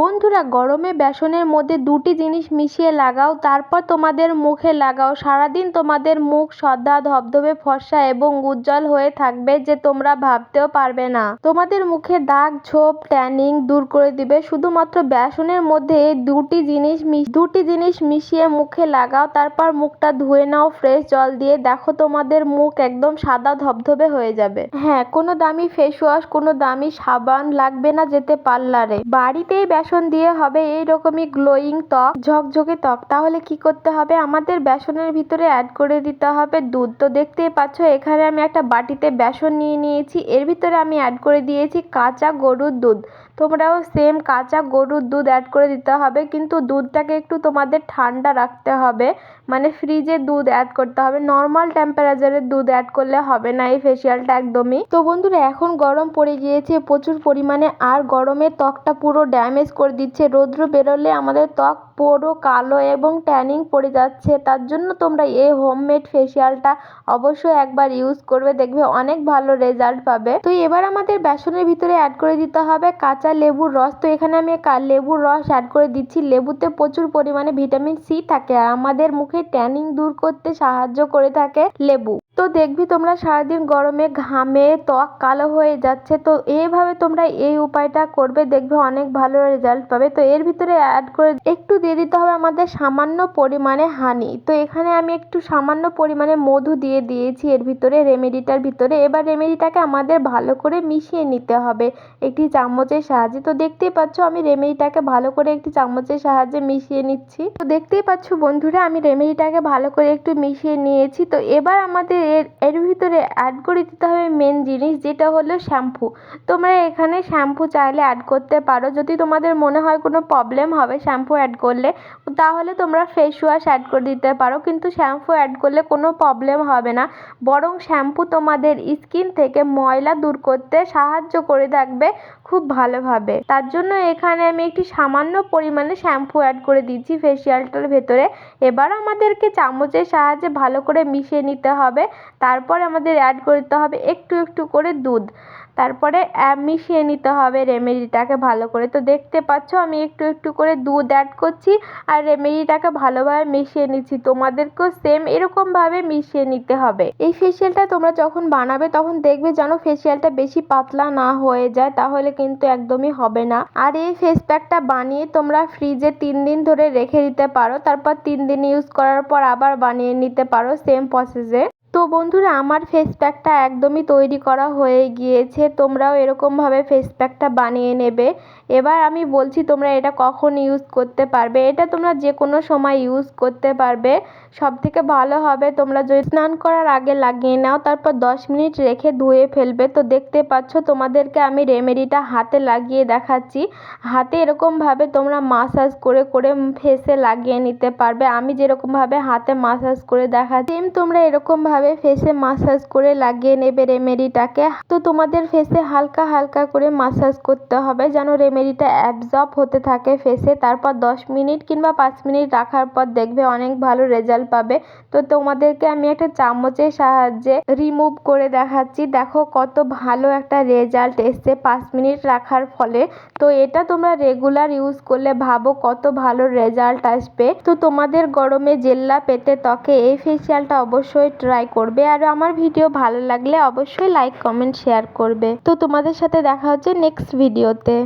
বন্ধুরা, গরমে বেসনের মধ্যে দুটি জিনিস মিশিয়ে লাগাও, তারপর তোমাদের মুখে লাগাও। সারাদিন তোমাদের মুখ সদা ধবধবে, ফর্সা এবং উজ্জ্বল হয়ে থাকবে যে তোমরা ভাবতেও পারবে না। তোমাদের মুখে দাগ, ছোপ, ট্যানিং দূর করে দিবে। শুধুমাত্র বেসনের মধ্যে দুটি জিনিস দুটি জিনিস মিশিয়ে মুখে লাগাও, তারপর মুখটা ধুয়ে নাও, ফ্রেশ জল দিয়ে। দেখো তোমাদের মুখ একদম সাদা, ধবধবে হয়ে যাবে। হ্যাঁ কোনো দামি ফেস ওয়াশ কোনো দামি সাবান লাগবে না যেতে পার্লারে। বাড়িতেই বেসন দিয়ে হবে এই রকমই গ্লোয়িং ত্বক, ঝকঝকে ত্বক। তাহলে কি করতে হবে? আমাদের বেসনের ভিতরে অ্যাড করে দিতে হবে দুধ। তো দেখতেই পাচ্ছ, এখানে আমি একটা বাটিতে বেসন নিয়ে নিয়েছি। এর ভিতরে আমি অ্যাড করে দিয়েছি কাঁচা গরুর দুধ। তোমরাও সেম কাঁচা গরুর দুধ অ্যাড করে দিতে হবে। কিন্তু দুধটাকে একটু তোমাদের ঠান্ডা রাখতে হবে। মানে ফ্রিজে দুধ অ্যাড করতে হবে। নর্মাল টেম্পারেচারের দুধ অ্যাড করলে হবে না এই ফেসিয়ালটা একদমই। তো বন্ধুরা, এখন গরম পড়ে গিয়েছে, প্রচুর পরিমাণে। আর গরমে ত্বকটা পুরো ড্যামেজ করে দিচ্ছে। রৌদ্র বেরোলে আমাদের ত্বক পুরো কালো এবং ট্যানিং পড়ে যাচ্ছে। তার জন্য তোমরা এই হোমমেড ফেসিয়ালটা অবশ্যই একবার ইউজ করবে, দেখবে অনেক ভালো রেজাল্ট পাবে। তো এবার আমাদের বেসনের ভিতরে অ্যাড করে দিতে হবে কাঁচা লেবুর রস। তো এখানে আমি লেবুর রস অ্যাড করে দিচ্ছি। লেবুতে প্রচুর পরিমাণে ভিটামিন সি থাকে আর আমাদের মুখে ট্যানিং দূর করতে সাহায্য করে থাকে লেবু। তো দেখবি তোমরা সারাদিন গরমে ঘামে ত্বক কালো হয়ে যাচ্ছে, তো এইভাবে তোমরা এই উপায়টা করবে, দেখবে অনেক ভালো রেজাল্ট পাবে। তো এর ভিতরে অ্যাড করে একটু দিয়ে দিতে হবে আমাদের সামান্য পরিমাণে হানি তো এখানে আমি একটু সামান্য পরিমাণে মধু দিয়ে দিয়েছি এর ভিতরে রেমেডিটার ভিতরে। এবার রেমেডিটাকে আমাদের ভালো করে মিশিয়ে নিতে হবে একটি চামচের সাহায্যে। তো দেখতেই পাচ্ছ আমি রেমেডিটাকে ভালো করে একটি চামচের সাহায্যে মিশিয়ে নিচ্ছি। তো দেখতেই পাচ্ছ বন্ধুরা, আমি রেমেডিটাকে ভালো করে একটু মিশিয়ে নিয়েছি। তো এবার আমাদের এর এর ভিতরে অ্যাড করে দিতে হবে মেন জিনিস যেটা হলো শ্যাম্পু তোমরা এখানে শ্যাম্পু চাইলে অ্যাড করতে পারো। যদি তোমাদের মনে হয় কোনো প্রবলেম হবে শ্যাম্পু অ্যাড করলে, তাহলে তোমরা ফেস ওয়াশ অ্যাড করে দিতে পারো। কিন্তু শ্যাম্পু অ্যাড করলে কোনো প্রবলেম হবে না। বরং শ্যাম্পু তোমাদের স্কিন থেকে ময়লা দূর করতে সাহায্য করে থাকবে খুব ভালোভাবে। তার জন্য এখানে আমি একটি সামান্য পরিমাণে শ্যাম্পু অ্যাড করে দিচ্ছি ফেসিয়ালটার ভেতরে। এবার আমাদেরকে চামচের সাহায্যে ভালো করে মিশিয়ে নিতে হবে। তারপর আমাদের অ্যাড করতে হবে একটু একটু করে দুধ। তারপরে মিশিয়ে নিতে হবে রেমেডিটাকে ভালো করে। তো দেখতে পাচ্ছ আমি একটু একটু করে দুধ অ্যাড করছি আর রেমেডিটাকে ভালোভাবে মিশিয়ে নিচ্ছি। তোমাদেরকেও সেম এরকমভাবে মিশিয়ে নিতে হবে। এই ফেসিয়ালটা তোমরা যখন বানাবে তখন দেখবে যেন ফেসিয়ালটা বেশি পাতলা না হয়ে যায়, তাহলে কিন্তু একদমই হবে না। আর এই ফেস প্যাকটা বানিয়ে তোমরা ফ্রিজে তিন দিন ধরে রেখে দিতে পারো। তারপর তিন দিন ইউজ করার পর আবার বানিয়ে নিতে পারো সেম প্রসেসে তো বন্ধুরা, আমার ফেস প্যাকটা একদমই তৈরি করা হয়ে গিয়েছে। তোমরাও এরকমভাবে ফেস প্যাকটা বানিয়ে নেবে। এবার আমি বলছি, তোমরা এটা কখন ইউজ করতে পারবে? এটা তোমরা যে কোনো সময় ইউজ করতে পারবে। সব থেকে ভালো হবে, তোমরা যদি স্নান করার আগে লাগিয়ে নাও, তারপর দশ মিনিট রেখে ধুয়ে ফেলবে। তো দেখতে পাচ্ছ, তোমাদেরকে আমি রেমেডিটা হাতে লাগিয়ে দেখাচ্ছি। হাতে এরকমভাবে তোমরা মাসাজ করে করে ফেসে লাগিয়ে নিতে পারবে। আমি যেরকমভাবে হাতে মাসাজ করে দেখাচ্ছি তোমরা এরকমভাবে ফেসে মাসাজ করে লাগিয়ে নেবে রেমেডিটাকে তো তোমাদের ফেসে হালকা হালকা করে মাসাজ করতে হবে যেন রেমেডিটা অ্যাবজর্ব হতে থাকে ফেসে তারপর দশ মিনিট কিংবা পাঁচ মিনিট রাখার পর দেখবে অনেক ভালো রেজাল্ট পাবে। তো তোমাদেরকে আমি একটা চামচের সাহায্যে রিমুভ করে দেখাচ্ছি। দেখো কত ভালো একটা রেজাল্ট এসছে পাঁচ মিনিট রাখার ফলে। তো এটা তোমরা রেগুলার ইউজ করলে ভাবো কত ভালো রেজাল্ট আসবে। তো তোমাদের গরমে জেল্লা পেতে ত্বকে এই ফেসিয়ালটা অবশ্যই ট্রাই করবে আর আমার ভিডিও ভালো লাগলে অবশ্যই লাইক কমেন্ট শেয়ার করবে। তো তোমাদের সাথে দেখা হচ্ছে নেক্সট ভিডিওতে